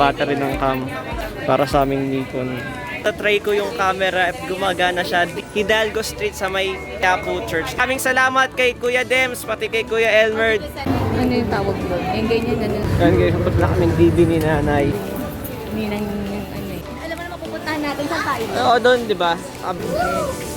battery ng cam para sa aming Nikon. Tatry ko yung camera if gumagana siya. Hidalgo Street sa may Quiapo Church. Kaming salamat kay Kuya Dems, pati kay Kuya Elmer. Ano yung tawag doon? Yung ganyan na nun. Yan guys, tapos na kaming DD ni nanay. Ninang yung ano eh. Alam mo na mapupuntahan natin sa tayo. Oo, doon, di ba? Ab-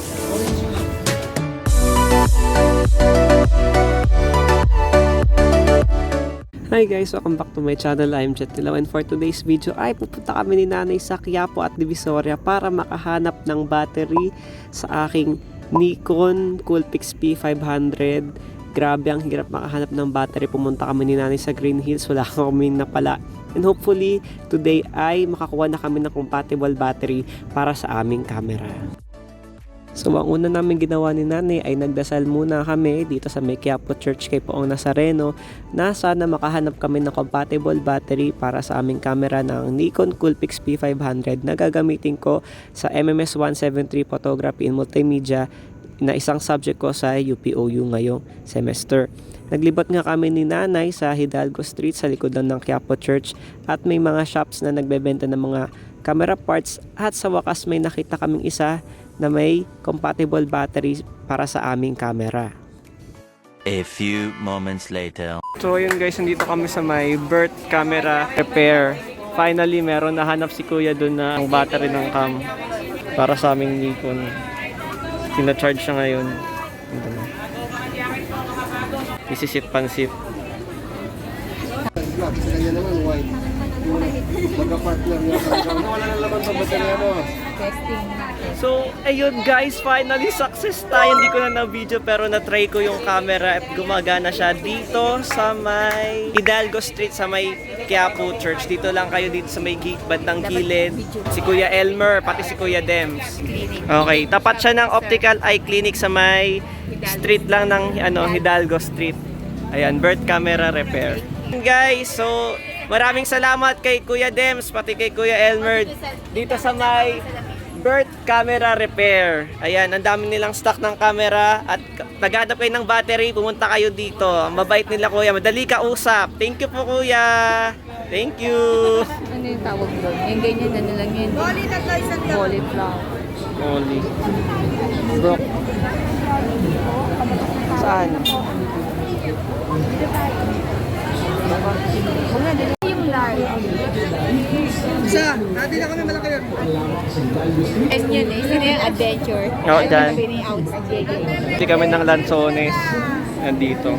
Hi guys, welcome back to my channel. I'm Jet Dilaw and for today's video ay pupunta kami ni Nanay sa Quiapo at Divisoria para makahanap ng battery sa aking Nikon Coolpix P500. Grabe ang hirap makahanap ng battery. Pumunta kami ni Nanay sa Green Hills, wala kami napala. And hopefully, today ay makakuha na kami ng compatible battery para sa aming camera. So ang una namin ginawa ni nanay ay nagdasal muna kami dito sa may Church kay Poong Nazareno na sana makahanap kami ng compatible battery para sa aming camera ng Nikon Coolpix P500 na gagamitin ko sa MMS 173 Photography in Multimedia na isang subject ko sa UPOU ngayong semester. Naglibot nga kami ni nanay sa Hidalgo Street sa likod lang ng Quiapo Church at may mga shops na nagbebenta ng mga camera parts at sa wakas may nakita kaming isa na may compatible battery para sa aming camera. A few moments later. So yun guys, nandito kami sa may birth camera repair. Finally, meron nahanap si kuya dun na ang battery ng cam para sa aming Nikon. Tina-charge siya ngayon. Pansit. Black, sa kanya naman. Yung magka-partner niya wala na laman sa baterya mo. Testing. So, ayun guys, finally success tayo. Hindi ko na na-video pero na-try ko yung camera at gumagana siya dito sa may Hidalgo Street sa may Quiapo Church. Dito lang kayo dito sa may gate bandang gilid. Si Kuya Elmer, pati si Kuya Dems. Okay, tapat siya ng Optical Eye Clinic sa may street lang ng ano Hidalgo Street. Ayan, birth camera repair. Guys, so maraming salamat kay Kuya Dems, pati kay Kuya Elmer dito sa may birth camera repair. Ayan, ang dami nilang stock ng camera at naghanap kayo ng battery, pumunta kayo dito. Ang Mabait nila kuya, madali ka usap. Thank you po kuya. Thank you. Ano yung tawag doon? Yung ganyan na lang yun. Cauliflower. Only. Bro. Saan? Yung large. Dati na kami malaki yun. And yun eh. Sino yung adventure? Oo, Ano dyan. outside Hindi kami ng Lanzones. Nandito.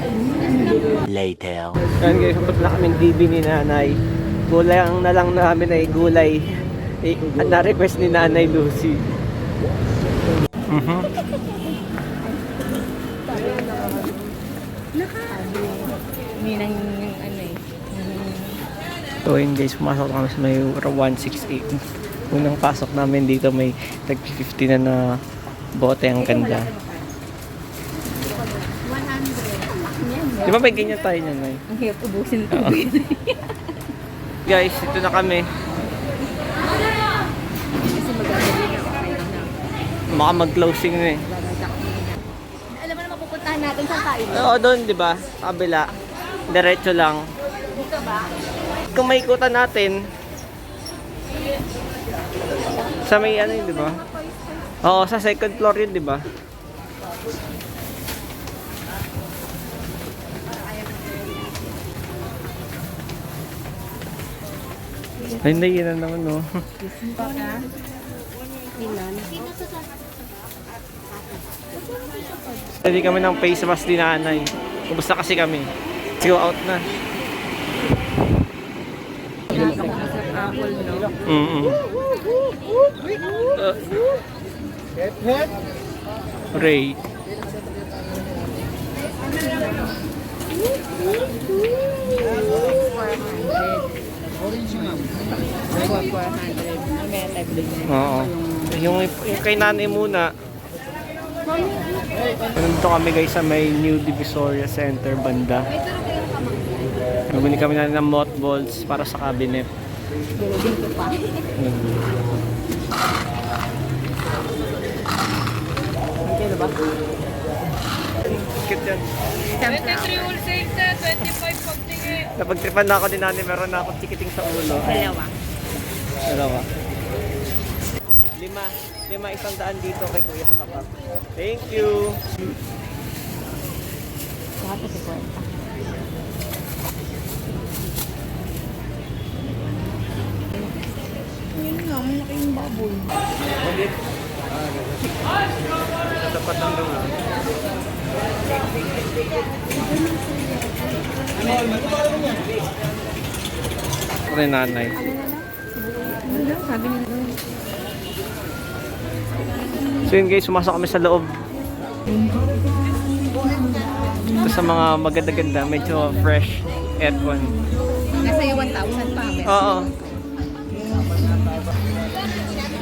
Later. Yan guys, tapos na kaming DB ni nanay. Gulay ang na lang namin ay gulay. Eh, na-request ni nanay Lucy. Mhm. Ninang yung ano. So yun guys, pumasok kami sa may 168. Unang pasok namin dito may tag 50 na na bote ang ganda. 100. Di ba may ganyan tayo niyan, Nay? Ang hirap ubusin ito. Guys, ito na kami. Baka mag-closing na eh. Alam mo na mapupuntahan natin sa tayo. Oo, doon, di ba? Kabila. Diretso lang. Ba? Kung maikutan natin, sa may ano yun, di ba? Oo, sa second floor yun, di ba? Ay, hindi, yun na naman, no. Pwede kami ng face mask din nanay. Kumusta kasi kami? Go out na. Apple, no? Mm-mm. Uh, Head, head. Ray. Oo. Yung, yung kay nanay muna. Nandito kami guys sa may New Divisoria Center banda. Bumili kami na ng mothballs para sa cabinet. Pa. Kaya ba? Cute yan. 23 wholesale, 25 pagtingin. Napagtripan na ako ni nanay, meron na akong tikiting sa ulo. Dalawa. Dalawa. Lima. Lima isang daan dito kay Kuya sa tapat. Thank you. Lahat na 50. Yun nga, may laking baboy. Ulit. Sa tapat ng lugar. Ano yung nanay? Ano daw? Sabi nila. So yun guys, sumasok kami sa loob. Ito sa mga maganda-ganda, medyo fresh aircon. Nasa iyo 1,000 pa. Oo.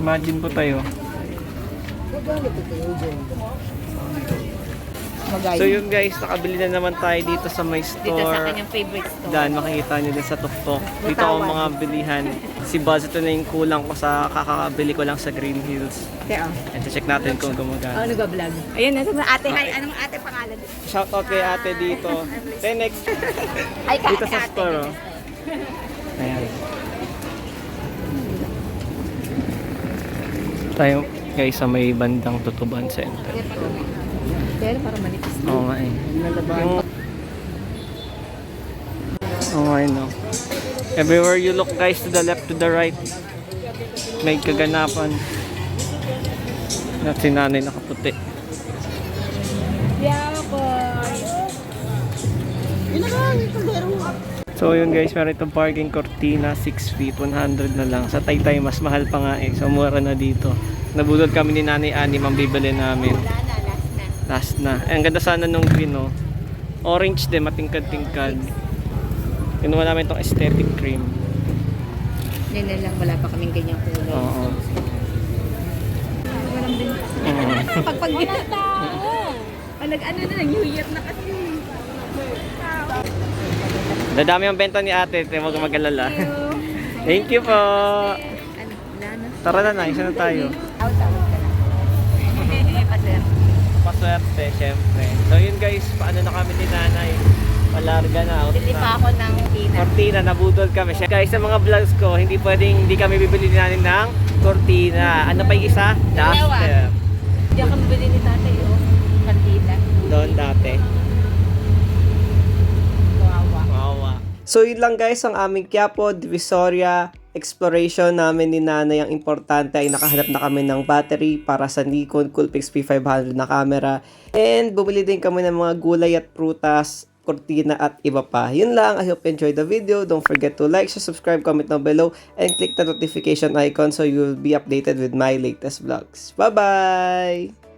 Imagine po tayo. So yun guys, nakabili na naman tayo dito sa may store. Dito sa kanyang favorite store. Dan, makikita nyo din sa tuktok. Dito ako mga bilihan. Si Buzz, ito na yung kulang ko sa kakakabili ko lang sa Green Hills. Kaya, And check natin kung oh, gumagana. nag-vlog. Ayun, nasa ate. Hi, anong ate pangalan? Shout out kay ate dito. Then next, Hi, ka, dito sa store. Tayo guys sa may bandang Tutuban Center. Pero para manipis. Oo nga eh. Yung... Oo nga eh, no. Everywhere you look guys, to the left, to the right, may kaganapan. At si nanay nakaputi. Yeah, boy. So yun guys, meron itong parking cortina, 6 feet, 100 na lang. Sa Taytay, mas mahal pa nga eh. So mura na dito. Nabudol kami ni Nanay Ani, ang bibili namin. Wala na, last na. Last na. Eh, ang ganda sana nung green, oh. Orange din, matingkad-tingkad. Kinuha namin itong aesthetic cream. Yan na lang, wala pa kaming ganyang kulay. Oo. Walang. Pag pag tao. Pag ano na, New Year na kasi. Dadami ang benta ni ate, huwag kang mag-alala. Thank you po. Tara na na, isa na tayo. Out, out ka na. Paser. Paswerte, syempre. So yun guys, paano na kami ni nanay? Palarga na, out Bili na. pa ako ng tina. Cortina, nabudol kami. Syempre, Guys, sa mga vlogs ko, hindi pwedeng hindi kami bibili ni nanay ng cortina. Ano pa yung isa? Duster. Diyan kami bili ni tatay, oh. Kantina. Doon dati. So yun lang guys ang aming Quiapo, Divisoria exploration namin ni Nanay. Ang importante ay nakahanap na kami ng battery para sa Nikon Coolpix P500 na camera. And bumili din kami ng mga gulay at prutas, kortina at iba pa. Yun lang. I hope you enjoyed the video. Don't forget to like, share, subscribe, comment down below, and click the notification icon so you will be updated with my latest vlogs. Bye-bye!